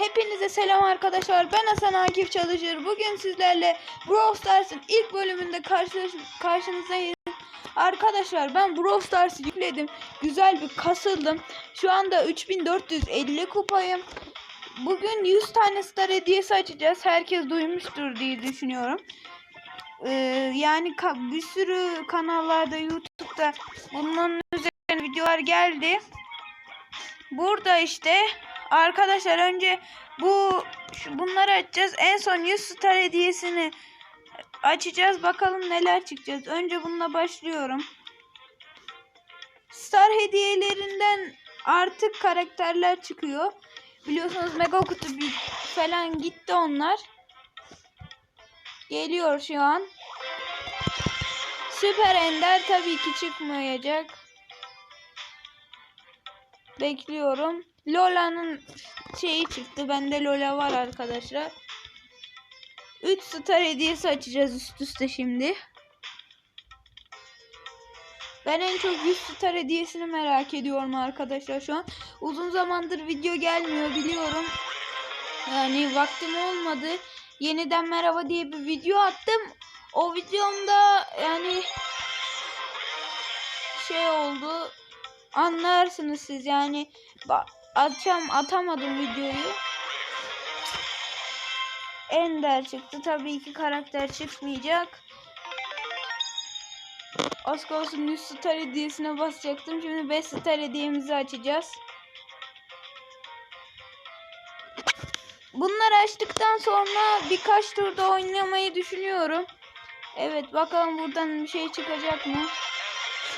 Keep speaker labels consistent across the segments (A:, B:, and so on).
A: Hepinize selam arkadaşlar. Ben Hasan Akif Çalışır. Bugün sizlerle Brawl Stars'ın ilk bölümünde karşı, karşınızdayım. Arkadaşlar ben Brawl Stars'ı yükledim. Güzel bir kasıldım. Şu anda 3450 kupayım. Bugün 100 tane star hediyesi açacağız. Herkes duymuştur diye düşünüyorum. Ee, yani bir sürü kanallarda YouTube'da bunun üzerine videolar geldi. Burada işte arkadaşlar önce bu bunları açacağız. En son 100 star hediyesini açacağız. Bakalım neler çıkacağız. Önce bununla başlıyorum. Star hediyelerinden artık karakterler çıkıyor. Biliyorsunuz mega kutu falan gitti onlar. Geliyor şu an. Süper Ender tabii ki çıkmayacak. Bekliyorum. Lola'nın şeyi çıktı. Bende Lola var arkadaşlar. 3 star hediyesi açacağız üst üste şimdi. Ben en çok 100 star hediyesini merak ediyorum arkadaşlar şu an. Uzun zamandır video gelmiyor biliyorum. Yani vaktim olmadı. Yeniden merhaba diye bir video attım. O videomda yani şey oldu. Anlarsınız siz yani. Ba- Atacağım atamadım videoyu. Ender çıktı. Tabii ki karakter çıkmayacak. Az kalsın 100 star hediyesine basacaktım. Şimdi 5 star hediyemizi açacağız. Bunları açtıktan sonra birkaç turda oynamayı düşünüyorum. Evet bakalım buradan bir şey çıkacak mı?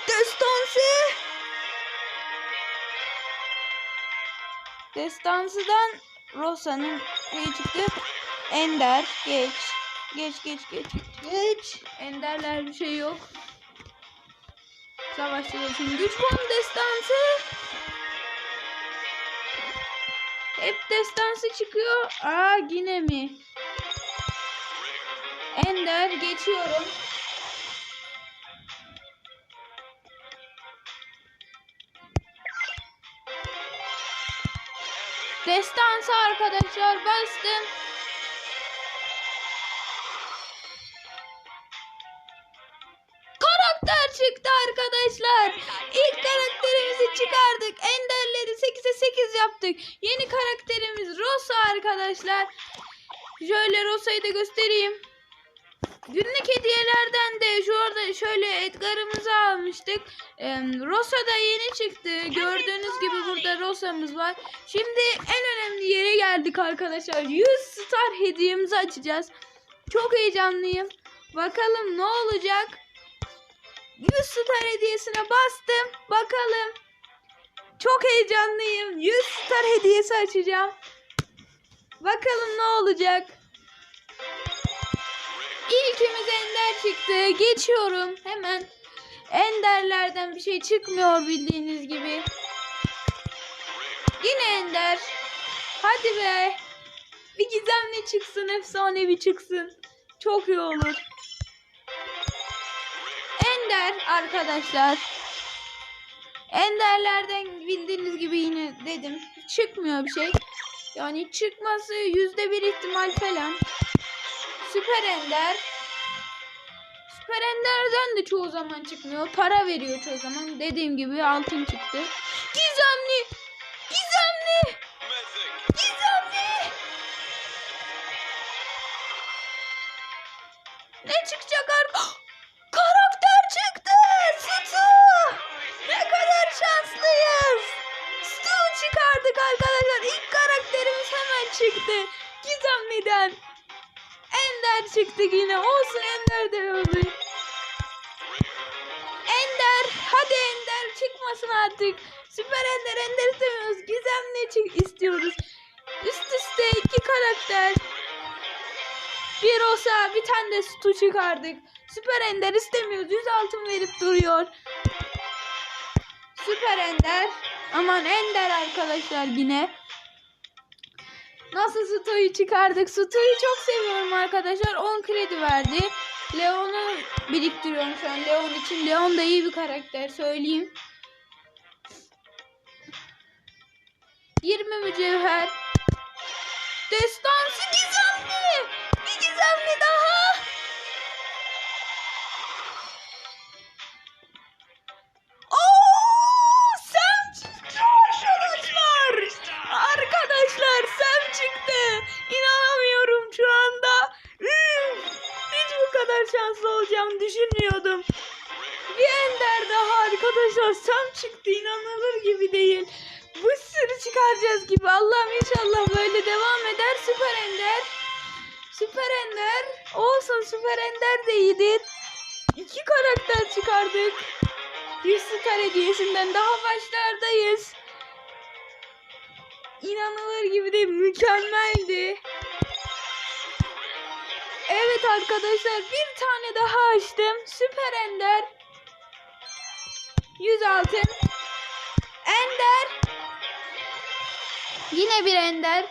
A: Destansı! Destansı'dan Rosa'nın ne çıktı? Ender geç. Geç geç geç. Geç. Enderler bir şey yok. Savaşçılar için güç puanı destansı. Hep destansı çıkıyor. Aa yine mi? Ender geçiyorum. Destansı arkadaşlar bastım. Karakter çıktı arkadaşlar. İlk karakterimizi çıkardık. Enderleri 8'e 8 yaptık. Yeni karakterimiz Rosa arkadaşlar. Şöyle Rosa'yı da göstereyim. Günlük hediyelerden de şu orada şöyle Edgar'ımızı almıştık. Ee, Rosa da yeni çıktı. Gördüğünüz gibi burada Rosa'mız var. Şimdi en önemli yere geldik arkadaşlar. 100 star hediyemizi açacağız. Çok heyecanlıyım. Bakalım ne olacak? 100 star hediyesine bastım. Bakalım. Çok heyecanlıyım. 100 star hediyesi açacağım. Bakalım ne olacak? İlkimiz Ender çıktı. Geçiyorum hemen. Enderlerden bir şey çıkmıyor bildiğiniz gibi. Yine Ender. Hadi be. Bir gizemli çıksın, efsanevi çıksın. Çok iyi olur. Ender arkadaşlar. Enderlerden bildiğiniz gibi yine dedim. Çıkmıyor bir şey. Yani çıkması yüzde bir ihtimal falan. Süper Ender. Süper Ender'den de çoğu zaman çıkmıyor. Para veriyor çoğu zaman. Dediğim gibi altın çıktı. Gizemli. Gizemli. Gizemli. Ne çıkacak ar- Karakter çıktı. Stu. Ne kadar şanslıyız. Stu çıkardık arkadaşlar. İlk karakterimiz hemen çıktı. Gizemli'den. Ender çıktı yine. Olsun Ender de oldu. Ender. Hadi Ender çıkmasın artık. Süper Ender Ender istemiyoruz. Gizemli istiyoruz. Üst üste iki karakter. Bir olsa bir tane de Stu çıkardık. Süper Ender istemiyoruz. 100 altın verip duruyor. Süper Ender. Aman Ender arkadaşlar yine. Nasıl Stu'yu çıkardık? Stu'yu çok seviyorum arkadaşlar. 10 kredi verdi. Leon'u biriktiriyorum şu an Leon için. Leon da iyi bir karakter söyleyeyim. 20 mücevher. Destansı gizemli. Bir gizemli daha. Yine bir Ender.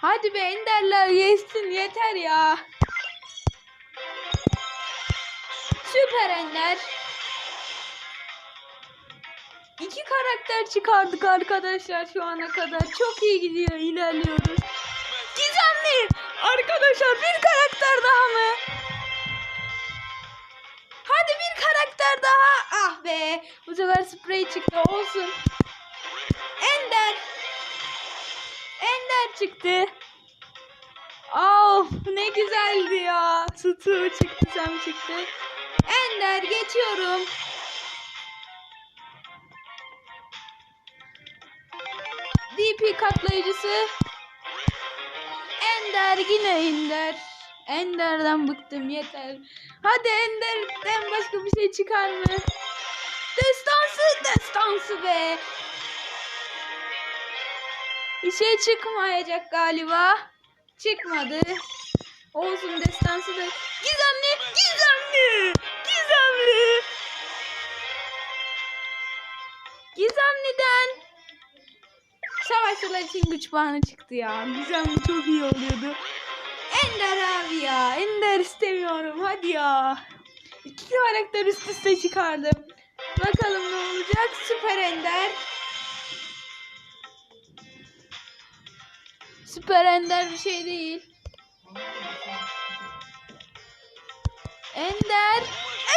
A: Hadi be Enderler yesin yeter ya. Süper Ender. İki karakter çıkardık arkadaşlar şu ana kadar. Çok iyi gidiyor ilerliyoruz. Gizemli. Arkadaşlar bir karakter daha mı? Hadi bir karakter daha. Ah be. Bu sefer sprey çıktı. Olsun. Ender çıktı. Of ne güzeldi ya. Stu çıktı Sam çıktı. Ender geçiyorum. DP katlayıcısı. Ender yine Ender. Ender'den bıktım yeter. Hadi Ender'den başka bir şey çıkar mı? Destansı destansı be. Şey çıkmayacak galiba. Çıkmadı. Olsun destansı da. Gizemli, gizemli, gizemli. Gizemli'den Savaşçılar için güç puanı çıktı ya. Gizemli çok iyi oluyordu. Ender abi ya. Ender istemiyorum. Hadi ya. İki karakter üst üste çıkardım. Bakalım ne olacak. Süper Ender. Süper Ender bir şey değil. Ender.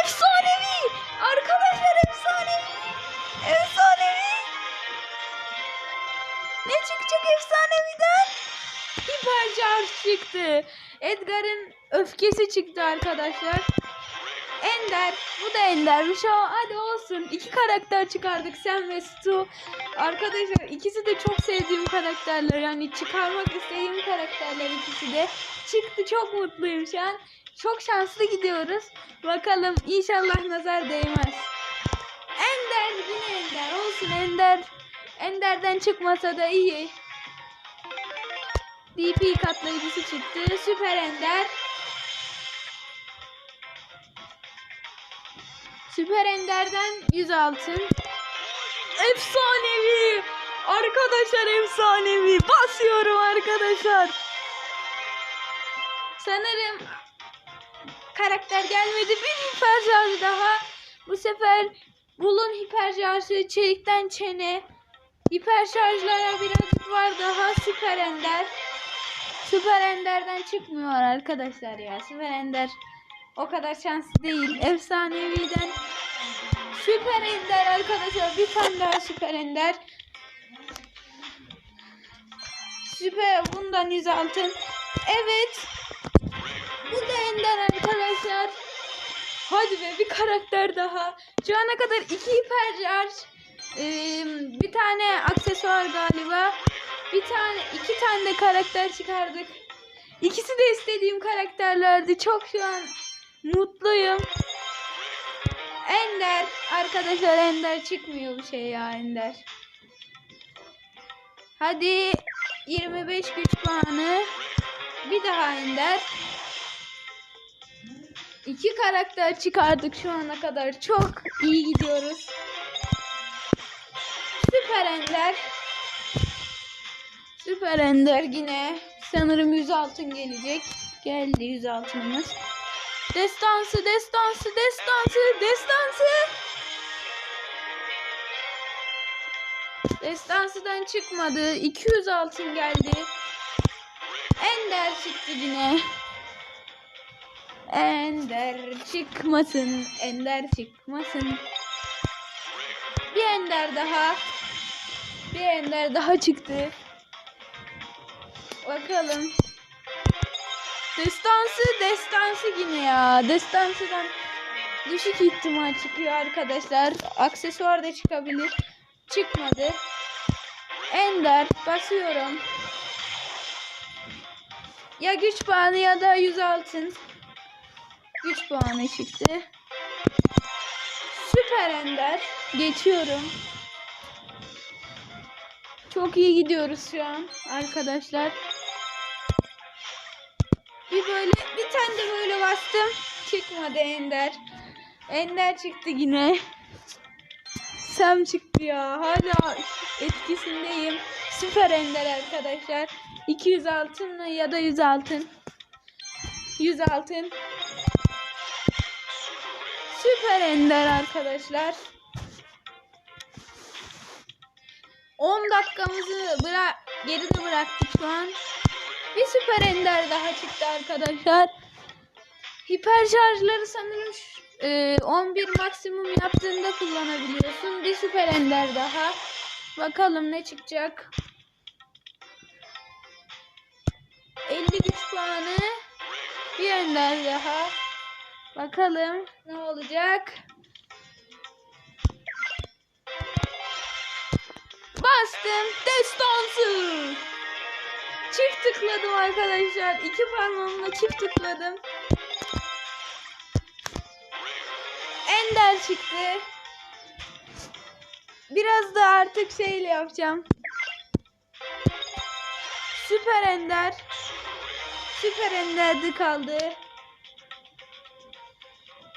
A: Efsanevi. Arkadaşlar efsanevi. Efsanevi. Ne çıkacak efsaneviden? Hiper Charge çıktı. Edgar'ın öfkesi çıktı arkadaşlar. Ender. Bu da Ender'miş o. Hadi olsun. İki karakter çıkardık. Sam ve Stu. Arkadaşlar ikisi de çok sevdiğim karakterler. Yani çıkarmak istediğim karakterler ikisi de. Çıktı. Çok mutluyum şu an. Çok şanslı gidiyoruz. Bakalım inşallah nazar değmez. Ender yine Ender. Olsun Ender. Ender'den çıkmasa da iyi. DP katlayıcısı çıktı. Süper Ender. Süper Ender'den 100 altın. Efsanevi. Arkadaşlar efsanevi. Basıyorum arkadaşlar. Sanırım karakter gelmedi. Bir hiper şarj daha. Bu sefer Bulun hiper şarjı çelikten çene. Hiper şarjlara birazcık var daha süper ender. Süper enderden çıkmıyor arkadaşlar ya. Süper ender o kadar şanslı değil. Efsaneviden süper ender arkadaşlar. Bir tane daha süper ender. Süper bundan 100 altın. Evet. Bu da ender arkadaşlar. Hadi be bir karakter daha. Şu ana kadar iki hiper charge, eee, bir tane aksesuar galiba. Bir tane, iki tane de karakter çıkardık. İkisi de istediğim karakterlerdi. Çok şu an mutluyum. Ender. Arkadaşlar Ender çıkmıyor bu şey ya Ender. Hadi 25 güç puanı. Bir daha Ender. İki karakter çıkardık şu ana kadar. Çok iyi gidiyoruz. Süper Ender. Süper Ender yine. Sanırım 100 altın gelecek. Geldi 100 altınımız. Destansı, destansı, destansı, destansı. Destansıdan çıkmadı. 200 altın geldi. Ender çıktı yine. Ender çıkmasın. Ender çıkmasın. Bir ender daha. Bir ender daha çıktı. Bakalım. Destansı, destansı yine ya. Destansıdan düşük ihtimal çıkıyor arkadaşlar. Aksesuar da çıkabilir. Çıkmadı. Ender basıyorum. Ya güç puanı ya da 100 altın. Güç puanı çıktı. Süper Ender. Geçiyorum. Çok iyi gidiyoruz şu an arkadaşlar. Bir böyle bir tane de böyle bastım. Çıkmadı Ender. Ender çıktı yine. Sam çıktı ya. Hala etkisindeyim. Süper Ender arkadaşlar. 200 altın mı ya da 100 altın. 100 altın. Süper Ender arkadaşlar. 10 dakikamızı bıra geride bıraktık şu an. Bir süper ender daha çıktı arkadaşlar. Hiper şarjları sanırım e, 11 maksimum yaptığında kullanabiliyorsun. Bir süper ender daha. Bakalım ne çıkacak. 50 güç puanı. Bir ender daha. Bakalım ne olacak. Bastım. Destansı. Çift tıkladım arkadaşlar. İki parmağımla çift tıkladım. Ender çıktı. Biraz da artık şeyle yapacağım. Süper Ender. Süper Ender'de kaldı.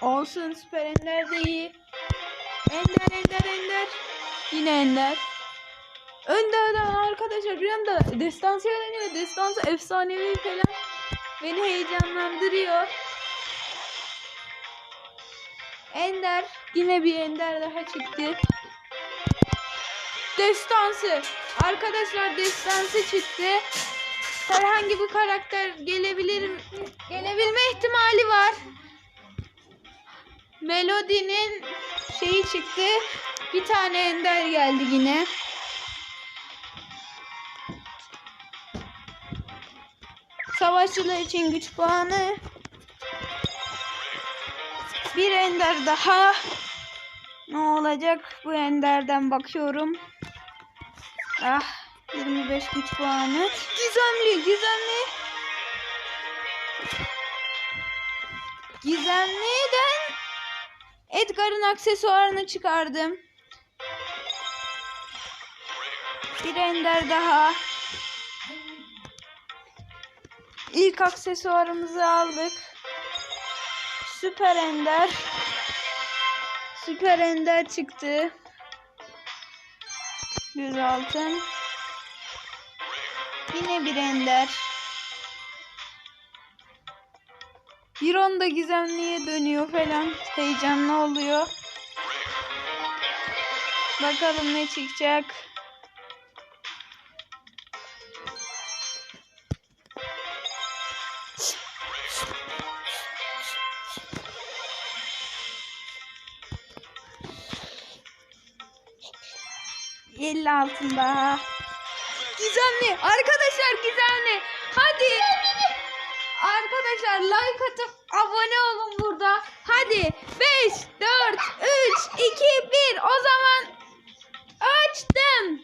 A: Olsun Süper Ender de iyi. Ender Ender Ender. Yine Ender. Önderden arkadaşlar bir anda destansı öğreniyor. Destansı efsanevi falan beni heyecanlandırıyor. Ender yine bir Ender daha çıktı. Destansı. Arkadaşlar destansı çıktı. Herhangi bir karakter gelebilir? Gelebilme ihtimali var. Melody'nin şeyi çıktı. Bir tane Ender geldi yine. Savaşçılar için güç puanı. Bir ender daha. Ne olacak bu enderden bakıyorum. Ah 25 güç puanı. Gizemli gizemli. Gizemli'den Edgar'ın aksesuarını çıkardım. Bir ender daha. İlk aksesuarımızı aldık. Süper Ender. Süper Ender çıktı. 100 altın. Yine bir Ender. Bir onda gizemliye dönüyor falan. Heyecanlı oluyor. Bakalım ne çıkacak. Elli altın daha. Gizemli. Arkadaşlar gizemli. Hadi. Arkadaşlar like atıp abone olun burada. Hadi. 5, 4, 3, 2, 1. O zaman açtım.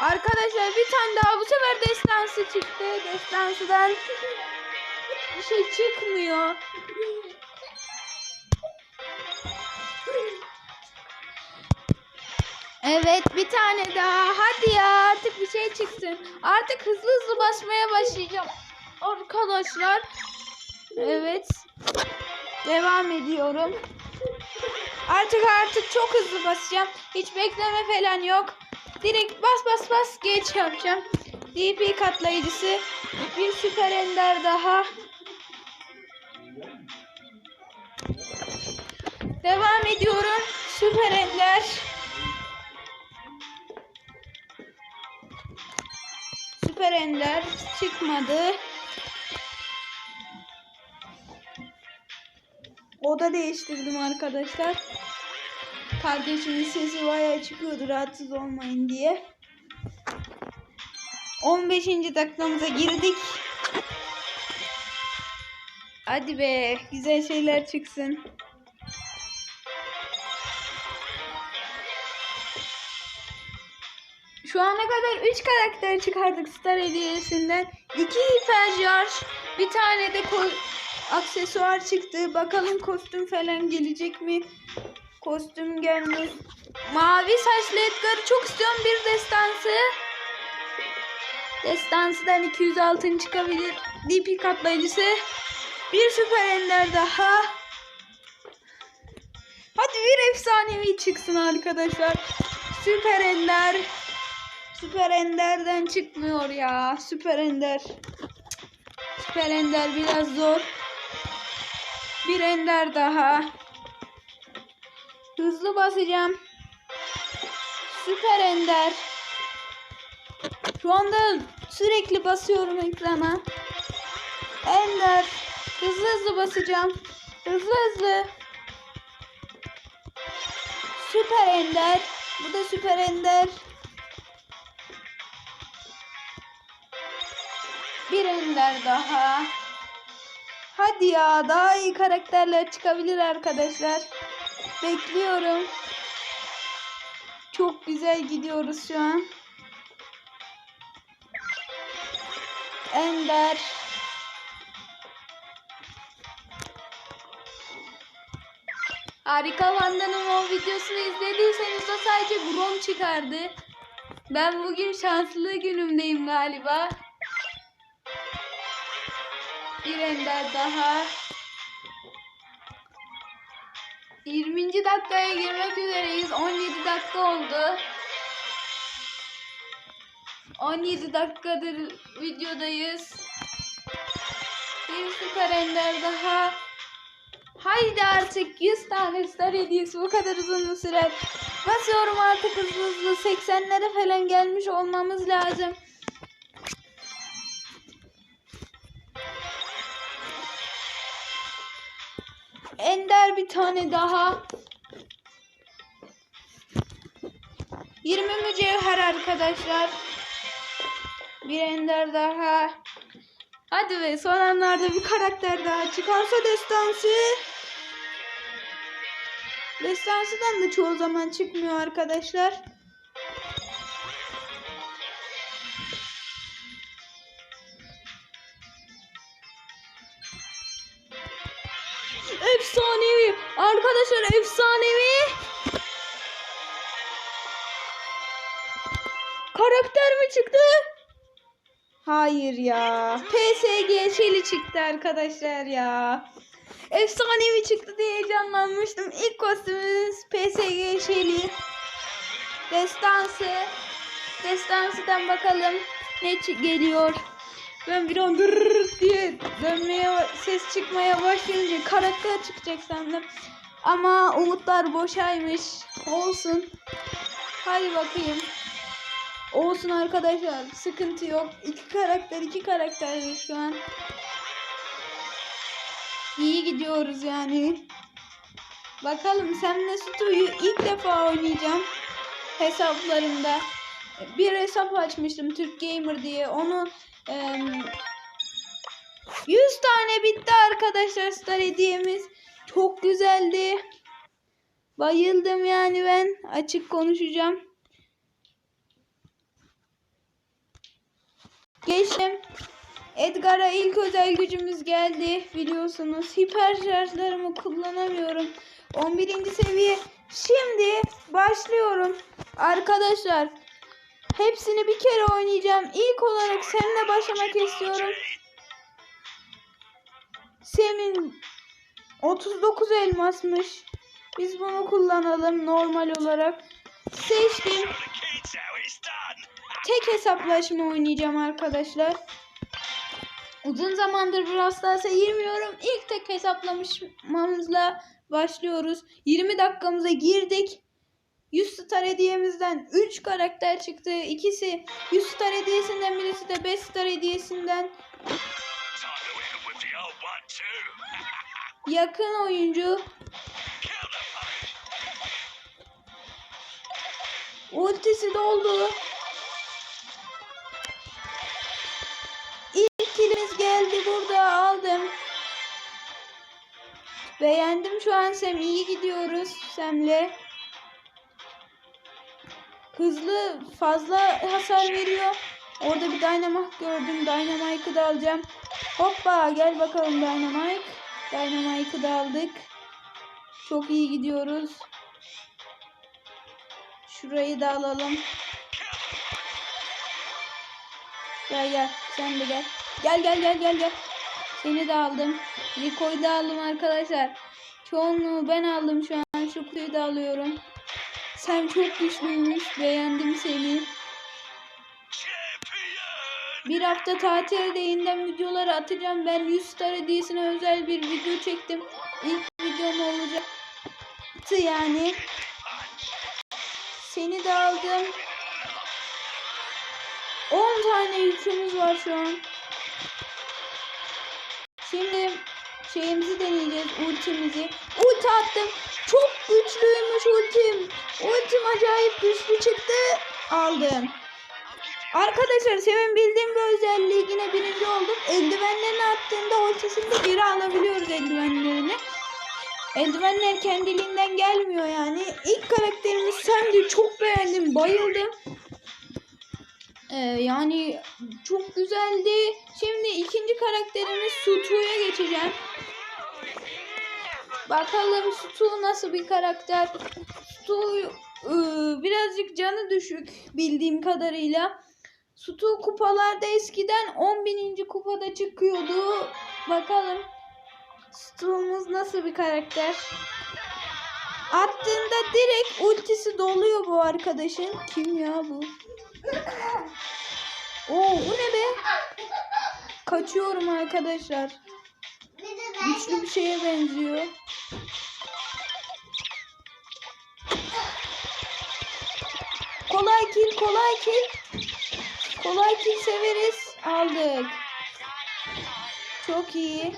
A: Arkadaşlar bir tane daha bu sefer destansı çıktı. Destansıdan bir şey çıkmıyor. Evet bir tane daha. Hadi ya artık bir şey çıksın. Artık hızlı hızlı basmaya başlayacağım. Arkadaşlar. Evet. Devam ediyorum. Artık artık çok hızlı basacağım. Hiç bekleme falan yok. Direkt bas bas bas geç yapacağım. DP katlayıcısı. Bir süper ender daha. Devam ediyorum. Süper Ender. Süper Ender çıkmadı. Oda değiştirdim arkadaşlar. Kardeşimin sesi bayağı çıkıyordu rahatsız olmayın diye. 15. dakikamıza girdik. Hadi be güzel şeyler çıksın. Şu ana kadar 3 karakter çıkardık Star hediyesinden. 2 hipercharge, bir tane de aksesuar çıktı. Bakalım kostüm falan gelecek mi? Kostüm gelmiş. Mavi saçlı Edgar'ı çok istiyorum. Bir destansı. Destansıdan 206 çıkabilir. DP katlayıcısı. Bir süper ender daha. Hadi bir efsanevi çıksın arkadaşlar. Süper ender. Süper enderden çıkmıyor ya. Süper ender. Süper ender biraz zor. Bir ender daha. Hızlı basacağım. Süper ender. Şu anda sürekli basıyorum ekrana. Ender. Hızlı hızlı basacağım. Hızlı hızlı. Süper ender. Bu da süper ender. Bir ender daha. Hadi ya daha iyi karakterler çıkabilir arkadaşlar. Bekliyorum. Çok güzel gidiyoruz şu an. Ender. Harika Vanda'nın o videosunu izlediyseniz o sadece Grom çıkardı. Ben bugün şanslı günümdeyim galiba. Bir ender daha. 20. dakikaya girmek üzereyiz. 17 dakika oldu. 17 dakikadır videodayız. Bir süper ender daha. Haydi artık 100 tane star hediyesi bu kadar uzun sürer? Basıyorum artık hızlı hızlı 80'lere falan gelmiş olmamız lazım. Ender bir tane daha. 20 mücevher arkadaşlar. Bir ender daha. Hadi be son anlarda bir karakter daha çıkarsa destansı. Destansıdan da çoğu zaman çıkmıyor arkadaşlar. Arkadaşlar efsanevi. Karakter mi çıktı? Hayır ya. PSG şeyli çıktı arkadaşlar ya. Efsanevi çıktı diye heyecanlanmıştım. İlk kostümümüz PSG şeyli. Destansı. Destansıdan bakalım ne geliyor. Ben bir an diye dönmeye ses çıkmaya başlayınca karakter çıkacak sandım. Ama umutlar boşaymış. Olsun. Hadi bakayım. Olsun arkadaşlar. Sıkıntı yok. İki karakter, iki karakter şu an. İyi gidiyoruz yani. Bakalım Semle Stu'yu ilk defa oynayacağım. Hesaplarımda. Bir hesap açmıştım Türk Gamer diye. Onu em, 100 tane bitti arkadaşlar star hediyemiz. Çok güzeldi. Bayıldım yani ben. Açık konuşacağım. Geçtim. Edgar'a ilk özel gücümüz geldi biliyorsunuz. Hiper şarjlarımı kullanamıyorum. 11. seviye. Şimdi başlıyorum. Arkadaşlar hepsini bir kere oynayacağım. İlk olarak seninle başlamak istiyorum. Semin 39 elmasmış. Biz bunu kullanalım normal olarak. Seçtim. Tek hesaplaşma oynayacağım arkadaşlar. Uzun zamandır Brawl Stars'a girmiyorum. İlk tek hesaplamışmamızla Başlıyoruz. 20 dakikamıza girdik. 100 star hediyemizden 3 karakter çıktı. İkisi 100 star hediyesinden birisi de 5 star hediyesinden yakın oyuncu. Ultisi doldu. İlk kilimiz geldi burada aldım. Beğendim şu an Sem iyi gidiyoruz Sem'le. Hızlı fazla hasar veriyor. Orada bir Dynamite gördüm. Dynamite'ı da alacağım. Hoppa gel bakalım Dynamite. Dynamite'ı da aldık. Çok iyi gidiyoruz. Şurayı da alalım. Gel gel sen de gel. Gel gel gel gel gel. Seni de aldım. Rico'yu da aldım arkadaşlar. Çoğunluğu ben aldım şu an. Şu kutuyu da alıyorum. Sen çok güçlüymüş. Beğendim seni. Bir hafta tatilde yeniden videoları atacağım. Ben 100 star hediyesine özel bir video çektim. İlk videom olacaktı yani. Seni de aldım. 10 tane yükümüz var şu an. Şimdi şeyimizi deneyeceğiz. Ultimizi. Ulti attım. Çok güçlüymüş ultim. Ultim acayip güçlü çıktı. Aldım. Arkadaşlar senin bildiğim bir özelliği yine birinci olduk. Eldivenlerini attığında ultisinde geri alabiliyoruz eldivenlerini. Eldivenler kendiliğinden gelmiyor yani. İlk karakterimiz Sandy çok beğendim, bayıldım. Ee, yani çok güzeldi. Şimdi ikinci karakterimiz Sutu'ya geçeceğim. Bakalım Sutu nasıl bir karakter. Sutu ıı, birazcık canı düşük bildiğim kadarıyla. Sutu kupalarda eskiden 10.000. kupada çıkıyordu. Bakalım Stu'muz nasıl bir karakter? Attığında direkt ultisi doluyor bu arkadaşın. Kim ya bu? Oo bu ne be? Kaçıyorum arkadaşlar. Güçlü bir şeye benziyor. Kolay kill, kolay kill. Kolay kill severiz. Aldık. Çok iyi.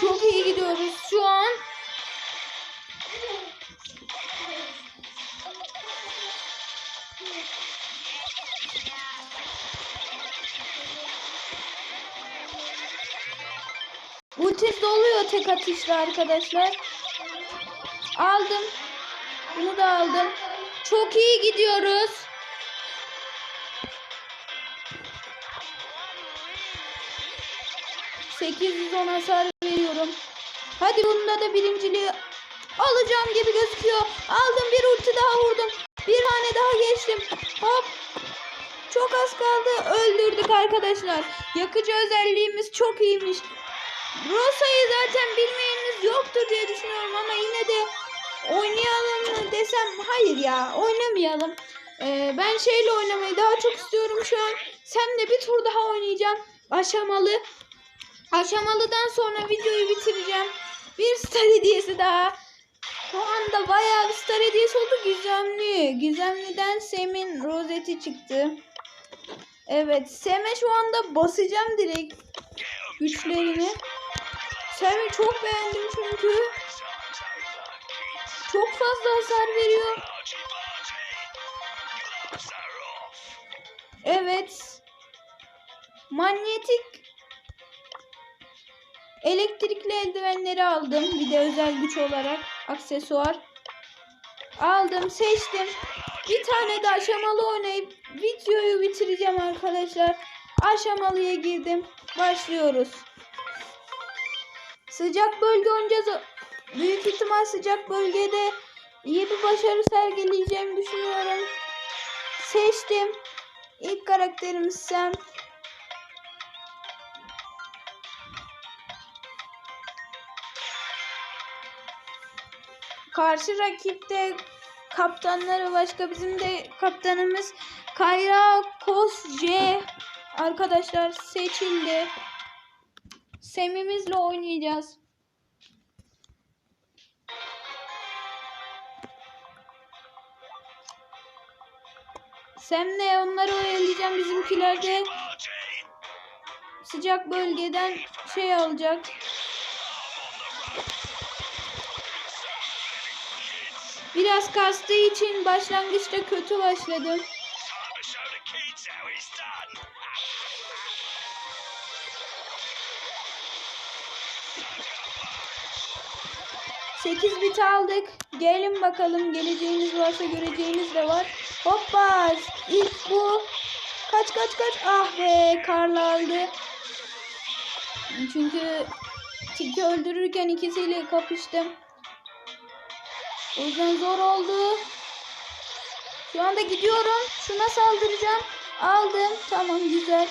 A: Çok iyi gidiyoruz şu an. Ultis doluyor tek atışla arkadaşlar. Aldım. Bunu da aldım. Çok iyi gidiyoruz. ...810 hasar veriyorum. Hadi bunda da birinciliği alacağım gibi gözüküyor. Aldım bir ulti daha vurdum. Bir tane daha geçtim. Hop. Çok az kaldı. Öldürdük arkadaşlar. Yakıcı özelliğimiz çok iyiymiş. Rosa'yı zaten bilmeyeniniz yoktur diye düşünüyorum ama yine de oynayalım desem hayır ya oynamayalım. Ee, ben şeyle oynamayı daha çok istiyorum şu an. Senle bir tur daha oynayacağım. Aşamalı. Aşamalıdan sonra videoyu bitireceğim. Bir star hediyesi daha. Şu anda bayağı bir star hediyesi oldu. Gizemli. Gizemli'den Sem'in rozeti çıktı. Evet. Sem'e şu anda basacağım direkt güçlerini. Sem'i çok beğendim çünkü. Çok fazla hasar veriyor. Evet. Manyetik elektrikli eldivenleri aldım. Bir de özel güç olarak aksesuar. Aldım, seçtim. Bir tane de aşamalı oynayıp videoyu bitireceğim arkadaşlar. Aşamalıya girdim. Başlıyoruz. Sıcak bölge oynayacağız. Büyük ihtimal sıcak bölgede iyi bir başarı sergileyeceğimi düşünüyorum. Seçtim. İlk karakterimiz Sam. Karşı rakipte kaptanları başka bizim de kaptanımız Kayra Kos J arkadaşlar seçildi. Sam'imizle oynayacağız. Sam'le onları oyalayacağım bizimkiler de sıcak bölgeden şey alacak. Biraz kastığı için başlangıçta kötü başladım. 8 bit aldık. Gelin bakalım geleceğiniz varsa göreceğiniz de var. Hoppa! İlk bu. Kaç kaç kaç. Ah be karla aldı. Çünkü Tilki öldürürken ikisiyle kapıştım. O yüzden zor oldu. Şu anda gidiyorum. Şuna saldıracağım. Aldım. Tamam güzel.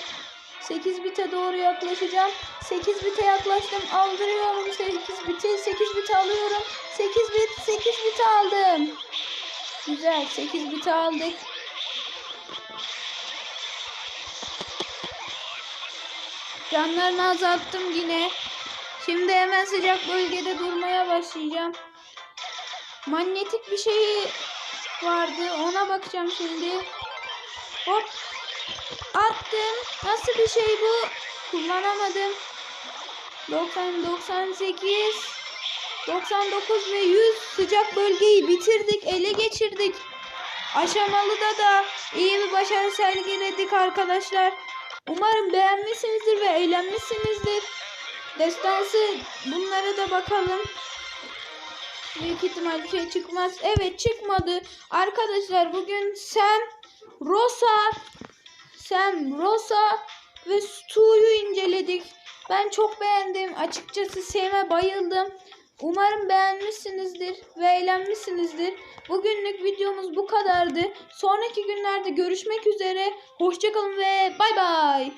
A: 8 bite doğru yaklaşacağım. 8 bite yaklaştım. Aldırıyorum 8 biti. 8 bit alıyorum. 8 bit 8 bit aldım. Güzel 8 bit aldık. Canlarını azalttım yine. Şimdi hemen sıcak bölgede durmaya başlayacağım. Manyetik bir şey vardı. Ona bakacağım şimdi. Hop. Attım. Nasıl bir şey bu? Kullanamadım. 90, 98, 99 ve 100 sıcak bölgeyi bitirdik. Ele geçirdik. Aşamalıda da iyi bir başarı sergiledik arkadaşlar. Umarım beğenmişsinizdir ve eğlenmişsinizdir. Destansı bunlara da bakalım. Büyük ihtimal bir şey çıkmaz. Evet çıkmadı. Arkadaşlar bugün Sam, Rosa, Sam, Rosa ve Stu'yu inceledik. Ben çok beğendim. Açıkçası Sam'e bayıldım. Umarım beğenmişsinizdir ve eğlenmişsinizdir. Bugünlük videomuz bu kadardı. Sonraki günlerde görüşmek üzere. Hoşçakalın ve bay bay.